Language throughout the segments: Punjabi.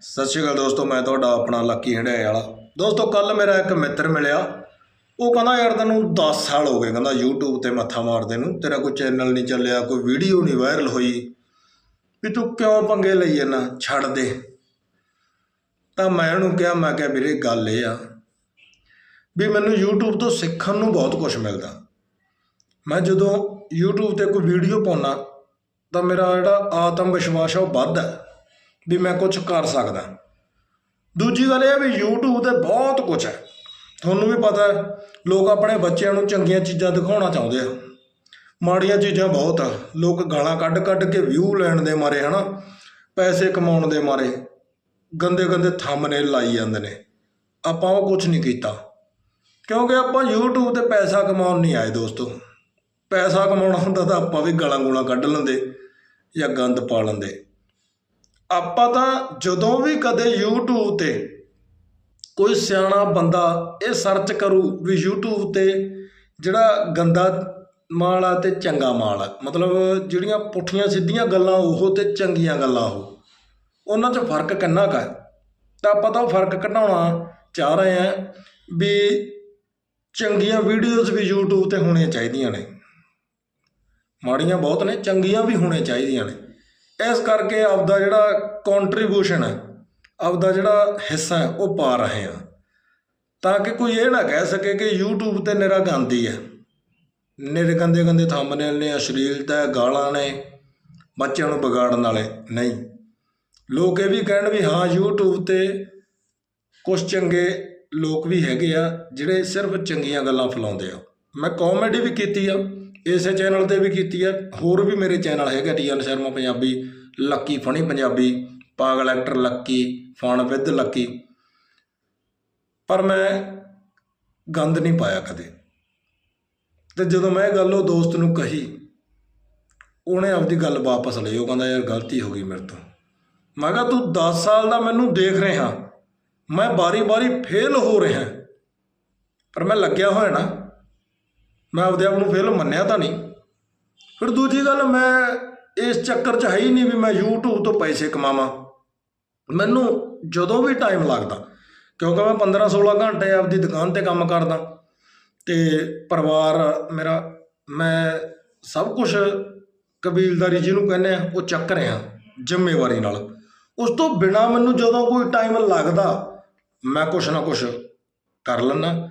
ਸਤਿ ਸ਼੍ਰੀ ਅਕਾਲ ਦੋਸਤੋ, ਮੈਂ ਤੁਹਾਡਾ ਆਪਣਾ ਲੱਕੀ ਹੰਡਿਆਏ ਵਾਲਾ। ਦੋਸਤੋ ਕੱਲ ਮੇਰਾ ਇੱਕ ਮਿੱਤਰ ਮਿਲਿਆ। ਉਹ ਕਹਿੰਦਾ, ਯਾਰ ਤੈਨੂੰ 10 ਸਾਲ ਹੋ ਗਏ, ਕਹਿੰਦਾ YouTube ਤੇ ਮੱਥਾ ਮਾਰਦੇ ਨੂੰ। ਤੇਰਾ ਕੋਈ ਚੈਨਲ ਨਹੀਂ ਚੱਲਿਆ, ਕੋਈ ਵੀਡੀਓ ਨਹੀਂ ਵਾਇਰਲ ਹੋਈ। ਵੀ ਤੂੰ ਕਿਉਂ ਪੰਗੇ ਲਈ ਜਾਂਦਾ? ਛੱਡ ਦੇ। ਤਾਂ ਮੈਂ ਉਹਨੂੰ ਕਿਹਾ, ਮੈਂ ਕਿਹਾ, ਵੀਰੇ, ਗੱਲ ਇਹ ਆ ਵੀ ਮੈਨੂੰ YouTube ਤੋਂ ਸਿੱਖਣ ਨੂੰ ਬਹੁਤ ਕੁਝ ਮਿਲਦਾ। ਮੈਂ ਜਦੋਂ YouTube ਤੇ ਕੋਈ ਵੀਡੀਓ ਪਾਉਣਾ ਤਾਂ ਮੇਰਾ ਜਿਹੜਾ ਆਤਮ ਵਿਸ਼ਵਾਸ ਆ ਉਹ ਵੱਧਦਾ। ਵੀ ਮੈਂ ਕੁਝ ਕਰ ਸਕਦਾ। ਦੂਜੀ ਗੱਲ ਇਹ ਵੀ YouTube ਤੇ ਬਹੁਤ ਕੁਝ ਹੈ। ਤੁਹਾਨੂੰ ਵੀ ਪਤਾ ਹੈ, ਲੋਕ ਆਪਣੇ ਬੱਚਿਆਂ ਨੂੰ ਚੰਗੀਆਂ ਚੀਜ਼ਾਂ ਦਿਖਾਉਣਾ ਚਾਹੁੰਦੇ ਆ। ਮਾੜੀਆਂ ਚੀਜ਼ਾਂ ਬਹੁਤ ਆ। ਲੋਕ ਗਾਲਾਂ ਕੱਢ ਕੱਢ ਕੇ ਵਿਊ ਲੈਣ ਦੇ ਮਾਰੇ, ਹਨਾ? ਪੈਸੇ ਕਮਾਉਣ ਦੇ ਮਾਰੇ। ਗੰਦੇ ਗੰਦੇ ਥੰਬਨੇਲ ਲਾਈ ਜਾਂਦੇ ਨੇ। ਆਪਾਂ ਉਹ ਕੁਝ ਨਹੀਂ ਕੀਤਾ। ਕਿਉਂਕਿ ਆਪਾਂ YouTube ਤੇ ਪੈਸਾ ਕਮਾਉਣ ਨਹੀਂ ਆਏ ਦੋਸਤੋ। ਪੈਸਾ ਕਮਾਉਣਾ ਹੁੰਦਾ ਤਾਂ ਆਪਾਂ ਵੀ ਗਾਲਾਂ ਗੂਲਾਂ ਕੱਢ ਲੈਂਦੇ ਜਾਂ ਗੰਦ ਪਾ ਲੈਂਦੇ। ਆਪਾਂ ਤਾਂ ਜਦੋਂ ਵੀ ਕਦੇ YouTube ਤੇ ਕੋਈ ਸਿਆਣਾ ਬੰਦਾ ਇਹ ਸਰਚ ਕਰੂ ਵੀ YouTube ਤੇ ਜਿਹੜਾ ਗੰਦਾ ਮਾਲ ਆ ਤੇ ਚੰਗਾ ਮਾਲ ਆ। ਮਤਲਬ ਜਿਹੜੀਆਂ ਪੁੱਠੀਆਂ ਸਿੱਧੀਆਂ ਗੱਲਾਂ, ਉਹ ਤੇ ਚੰਗੀਆਂ ਗੱਲਾਂ ਉਹ। ਉਹਨਾਂ 'ਚ ਫ਼ਰਕ ਕਿੰਨਾ ਕੁ ਤਾਂ ਆਪਾਂ ਤਾਂ ਉਹ ਫ਼ਰਕ ਘਟਾਉਣਾ ਚਾਹ ਰਹੇ ਹਾਂ ਵੀ ਚੰਗੀਆਂ ਵੀਡੀਓਜ਼ ਵੀ YouTube ਤੇ ਹੋਣੀਆਂ ਚਾਹੀਦੀਆਂ ਨੇ। ਮਾੜੀਆਂ ਬਹੁਤ ਨੇ, ਚੰਗੀਆਂ ਵੀ ਹੋਣੀਆਂ ਚਾਹੀਦੀਆਂ ਨੇ। ਇਸ ਕਰਕੇ ਆਪਦਾ ਜਿਹੜਾ ਕੰਟਰੀਬਿਊਸ਼ਨ ਹੈ ਆਪਦਾ ਜਿਹੜਾ ਹਿੱਸਾ ਹੈ ਉਹ ਪਾ ਰਹੇ ਆ ਤਾਂ ਕਿ ਕੋਈ ਇਹ ਨਾ ਕਹਿ ਸਕੇ ਕਿ YouTube ਤੇ ਨਿਰਾ ਗੰਦੀ ਹੈ। ਨਿਰੇ ਗੰਦੇ ਗੰਦੇ ਥੰਬਨੇਲ ਨੇ ਅਸ਼ਲੀਲਤਾ ਹੈ, ਗਾਲਾਂ ਨੇ ਬੱਚਿਆਂ ਨੂੰ ਵਿਗਾੜਨ ਵਾਲੇ ਨਹੀਂ। ਲੋਕ ਇਹ ਵੀ ਕਹਿਣ ਵੀ ਹਾਂ YouTube ਤੇ ਕੁਝ ਚੰਗੇ ਲੋਕ ਵੀ ਹੈਗੇ ਆ ਜਿਹੜੇ ਸਿਰਫ ਚੰਗੀਆਂ ਗੱਲਾਂ ਫੈਲਾਉਂਦੇ ਆ। ਮੈਂ ਕਾਮੇਡੀ ਵੀ ਕੀਤੀ ਆ। ਇਸੇ ਚੈਨਲ ਤੇ ਵੀ ਕੀਤੀ ਹੈ ਹੋਰ ਵੀ ਮੇਰੇ ਚੈਨਲ ਹੈਗਾ TN Sharma Punjabi, Lucky funny Punjabi, ਪਾਗਲ actor Lucky, fun with Lucky. ਪਰ ਮੈਂ ਗੰਦ ਨਹੀਂ ਪਾਇਆ ਕਦੇ। ਤੇ ਜਦੋਂ ਮੈਂ ਗੱਲ ਉਹ ਦੋਸਤ ਨੂੰ ਕਹੀ, ਉਹਨੇ ਆਪਦੀ ਗੱਲ ਵਾਪਸ ਲਈ। ਉਹ ਕਹਿੰਦਾ, ਯਾਰ, ਗਲਤੀ ਹੋ ਗਈ ਮੇਰੇ ਤੋਂ। ਮੈਂ ਕਿਹਾ, ਤੂੰ 10 ਸਾਲ ਦਾ ਮੈਨੂੰ ਦੇਖ ਰਿਹਾ। ਮੈਂ ਬਾਰੀ-ਬਾਰੀ ਫੇਲ ਹੋ ਰਿਹਾ। ਪਰ ਮੈਂ ਲੱਗਿਆ ਹੋਇਆ ਨਾ ਮੈਂ ਆਪਦੇ ਆਪ ਨੂੰ ਫੇਲ ਮੰਨਿਆ ਤਾਂ ਨਹੀਂ। ਫਿਰ ਦੂਜੀ ਗੱਲ ਮੈਂ ਇਸ ਚੱਕਰ 'ਚ ਹੈ ਹੀ ਨਹੀਂ ਵੀ ਮੈਂ YouTube ਤੋਂ ਪੈਸੇ ਕਮਾਵਾਂ। ਮੈਨੂੰ ਜਦੋਂ ਵੀ ਟਾਈਮ ਲੱਗਦਾ, ਕਿਉਂਕਿ ਮੈਂ 15-16 ਘੰਟੇ ਆਪਦੀ ਦੁਕਾਨ ਤੇ ਕੰਮ ਕਰਦਾ, ਤੇ ਪਰਿਵਾਰ ਮੇਰਾ, ਮੈਂ ਸਭ ਕੁਝ ਕਬੀਲਦਾਰੀ ਜਿਹਨੂੰ ਕਹਿੰਦੇ ਆ, ਉਹ ਚੱਕ ਰਿਹਾ ਜ਼ਿੰਮੇਵਾਰੀ ਨਾਲ। ਉਸ ਤੋਂ ਬਿਨਾ ਮੈਨੂੰ ਜਦੋਂ ਕੋਈ ਟਾਈਮ ਲੱਗਦਾ, ਮੈਂ ਕੁਛ ਨਾ ਕੁਛ ਕਰ ਲੈਣਾ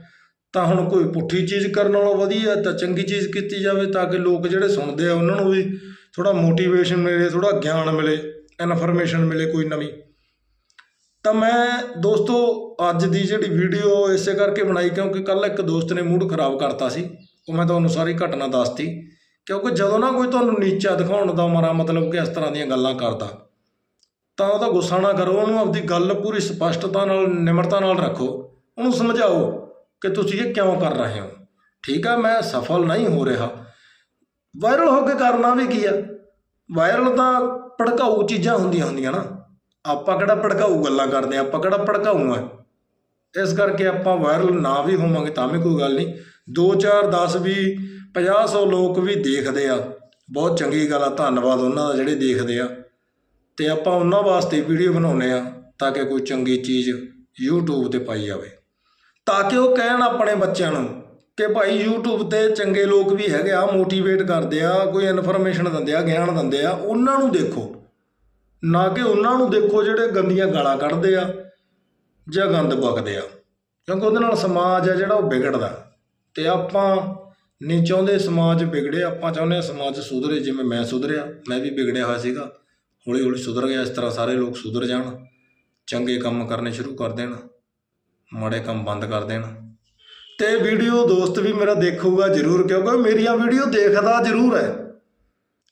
ਤਾਂ ਹੁਣ ਕੋਈ ਪੁੱਠੀ ਚੀਜ਼ ਕਰਨ ਨਾਲੋਂ ਵਧੀਆ ਤਾਂ ਚੰਗੀ ਚੀਜ਼ ਕੀਤੀ ਜਾਵੇ ਤਾਂ ਕਿ ਲੋਕ ਜਿਹੜੇ ਸੁਣਦੇ ਆ ਉਹਨਾਂ ਨੂੰ ਵੀ ਥੋੜਾ ਮੋਟੀਵੇਸ਼ਨ ਮਿਲੇ ਥੋੜਾ ਗਿਆਨ ਮਿਲੇ ਇਨਫੋਰਮੇਸ਼ਨ ਮਿਲੇ ਕੋਈ ਨਵੀਂ। ਤਾਂ ਮੈਂ ਦੋਸਤੋ, ਅੱਜ ਦੀ ਜਿਹੜੀ ਵੀਡੀਓ ਇਸੇ ਕਰਕੇ ਬਣਾਈ ਕਿਉਂਕਿ ਕੱਲ ਇੱਕ ਦੋਸਤ ਨੇ ਮੂਡ ਖਰਾਬ ਕਰਤਾ ਸੀ। ਉਹ ਮੈਂ ਤੁਹਾਨੂੰ ਸਾਰੀ ਘਟਨਾ ਦੱਸਤੀ। ਕਿਉਂਕਿ ਜਦੋਂ ਨਾ ਕੋਈ ਤੁਹਾਨੂੰ ਨੀਚਾ ਦਿਖਾਉਣ ਦਾ ਮਾਰਾ ਮਤਲਬ ਕਿ ਇਸ ਤਰ੍ਹਾਂ ਦੀਆਂ ਗੱਲਾਂ ਕਰਦਾ, ਤਾਂ ਉਹਦਾ ਗੁੱਸਾ ਨਾ ਕਰੋ, ਉਹਨੂੰ ਆਪਦੀ ਗੱਲ ਪੂਰੀ ਸਪਸ਼ਟਤਾ ਨਾਲ, ਨਿਮਰਤਾ ਨਾਲ ਰੱਖੋ। ਉਹਨੂੰ ਸਮਝਾਓ। ਕਿ ਤੁਸੀਂ ਇਹ ਕਿਉਂ ਕਰ ਰਹੇ ਹੋ? ਠੀਕ ਆ, ਮੈਂ ਸਫਲ ਨਹੀਂ ਹੋ ਰਿਹਾ। ਵਾਇਰਲ ਹੋ ਕੇ ਕਰਨਾ ਵੀ ਕੀ ਆ? ਵਾਇਰਲ ਤਾਂ ਭੜਕਾਊ ਚੀਜ਼ਾਂ ਹੁੰਦੀਆਂ ਹੁੰਦੀਆਂ ਨਾ। ਆਪਾਂ ਕਿਹੜਾ ਭੜਕਾਊ ਗੱਲਾਂ ਕਰਦੇ ਆ? ਆਪਾਂ ਕਿਹੜਾ ਭੜਕਾਊ ਆ? ਇਸ ਕਰਕੇ ਆਪਾਂ ਵਾਇਰਲ ਨਾ ਵੀ ਹੋਵਾਂਗੇ ਤਾਂ ਵੀ ਕੋਈ ਗੱਲ ਨਹੀਂ। 2 4 10 20 50 100 ਲੋਕ ਵੀ ਦੇਖਦੇ ਆ। ਬਹੁਤ ਚੰਗੀ ਗੱਲ ਆ, ਧੰਨਵਾਦ ਉਹਨਾਂ ਦਾ ਜਿਹੜੇ ਦੇਖਦੇ ਆ। ਤੇ ਆਪਾਂ ਉਹਨਾਂ ਵਾਸਤੇ ਵੀਡੀਓ ਬਣਾਉਨੇ ਆ ਤਾਂ ਕਿ ਕੋਈ ਚੰਗੀ ਚੀਜ਼ YouTube ਤੇ ਪਾਈ ਜਾਵੇ। ਤਾਂ ਕਿ ਉਹ ਕਹਿਣ ਆਪਣੇ ਬੱਚਿਆਂ ਨੂੰ ਕਿ ਭਾਈ YouTube ਤੇ ਚੰਗੇ ਲੋਕ ਵੀ ਹੈਗੇ ਆ ਮੋਟੀਵੇਟ ਕਰਦੇ ਆ, ਕੋਈ ਇਨਫੋਰਮੇਸ਼ਨ ਦਿੰਦੇ ਆ, ਗਿਆਨ ਦਿੰਦੇ ਆ, ਉਹਨਾਂ ਨੂੰ ਦੇਖੋ। ਨਾ ਕਿ ਉਹਨਾਂ ਨੂੰ ਦੇਖੋ ਜਿਹੜੇ ਗੰਦੀਆਂ ਗਾਲਾਂ ਕੱਢਦੇ ਆ ਜਾਂ ਗੰਦ ਬਕਦੇ ਆ। ਕਿਉਂਕਿ ਉਹਦੇ ਨਾਲ ਸਮਾਜ ਆ ਜਿਹੜਾ ਉਹ ਵਿਗੜਦਾ। ਤੇ ਆਪਾਂ ਨਹੀਂ ਚਾਹੁੰਦੇ ਸਮਾਜ ਵਿਗੜੇ, ਆਪਾਂ ਚਾਹੁੰਦੇ ਆ ਸਮਾਜ ਸੁਧਰੇ ਜਿਵੇਂ ਮੈਂ ਸੁਧਰਿਆ। ਮੈਂ ਵੀ ਵਿਗੜਿਆ ਹੋਇਆ ਸੀਗਾ। ਹੌਲੀ ਹੌਲੀ ਸੁਧਰ ਗਿਆ, ਇਸ ਤਰ੍ਹਾਂ ਸਾਰੇ ਲੋਕ ਸੁਧਰ ਜਾਣ। ਚੰਗੇ ਕੰਮ ਕਰਨੇ ਸ਼ੁਰੂ ਕਰ ਦੇਣ। ਮਾੜੇ ਕੰਮ ਬੰਦ ਕਰ ਦੇਣ। ਤੇ ਵੀਡੀਓ ਦੋਸਤ ਵੀ ਮੇਰਾ ਦੇਖੂਗਾ ਜ਼ਰੂਰ, ਕਿਉਂਕਿ ਮੇਰੀਆਂ ਵੀਡੀਓ ਦੇਖਦਾ ਜ਼ਰੂਰ ਹੈ।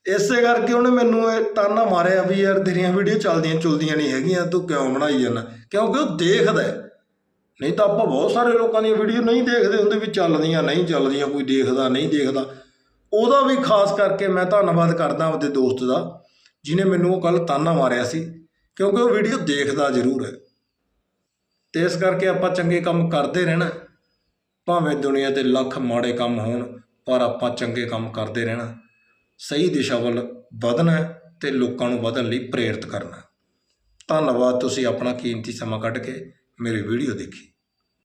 ਇਸੇ ਕਰਕੇ ਉਹਨੇ ਮੈਨੂੰ ਇਹ ਤਾਨਾ ਮਾਰਿਆ ਵੀ ਯਾਰ ਤੇਰੀਆਂ ਵੀਡੀਓ ਚੱਲਦੀਆਂ ਚੁਲਦੀਆਂ ਨਹੀਂ ਹੈਗੀਆਂ, ਤੂੰ ਕਿਉਂ ਬਣਾਈ ਜਾਂਦਾ? ਕਿਉਂਕਿ ਉਹ ਦੇਖਦਾ ਨਹੀਂ ਤਾਂ ਆਪਾਂ ਬਹੁਤ ਸਾਰੇ ਲੋਕਾਂ ਦੀਆਂ ਵੀਡੀਓ ਨਹੀਂ ਦੇਖਦੇ ਹੁੰਦੇ ਵੀ ਚੱਲਦੀਆਂ, ਨਹੀਂ ਚੱਲਦੀਆਂ, ਕੋਈ ਦੇਖਦਾ, ਨਹੀਂ ਦੇਖਦਾ। ਉਹਦਾ ਵੀ ਖਾਸ ਕਰਕੇ ਮੈਂ ਧੰਨਵਾਦ ਕਰਦਾ ਆਪਦੇ ਦੋਸਤ ਦਾ ਜਿਨੇ ਮੈਨੂੰ ਉਹ ਕੱਲ ਤਾਨਾ ਮਾਰਿਆ ਸੀ। ਕਿਉਂਕਿ ਉਹ ਵੀਡੀਓ ਦੇਖਦਾ ਜ਼ਰੂਰ ਹੈ। ਤੇ ਇਸ ਕਰਕੇ ਆਪਾਂ ਚੰਗੇ ਕੰਮ ਕਰਦੇ ਰਹਿਣਾ। ਭਾਵੇਂ ਦੁਨੀਆ ਤੇ ਲੱਖ ਮਾੜੇ ਕੰਮ ਹੋਣ, ਪਰ ਆਪਾਂ ਚੰਗੇ ਕੰਮ ਕਰਦੇ ਰਹਿਣਾ। ਸਹੀ ਦਿਸ਼ਾ ਵੱਲ ਵਧਣਾ ਹੈ ਤੇ ਲੋਕਾਂ ਨੂੰ ਵਧਣ ਲਈ ਪ੍ਰੇਰਿਤ ਕਰਨਾ ਧੰਨਵਾਦ, ਤੁਸੀਂ ਆਪਣਾ ਕੀਮਤੀ ਸਮਾਂ ਕੱਢ ਕੇ ਮੇਰੀ ਵੀਡੀਓ ਦੇਖੀ।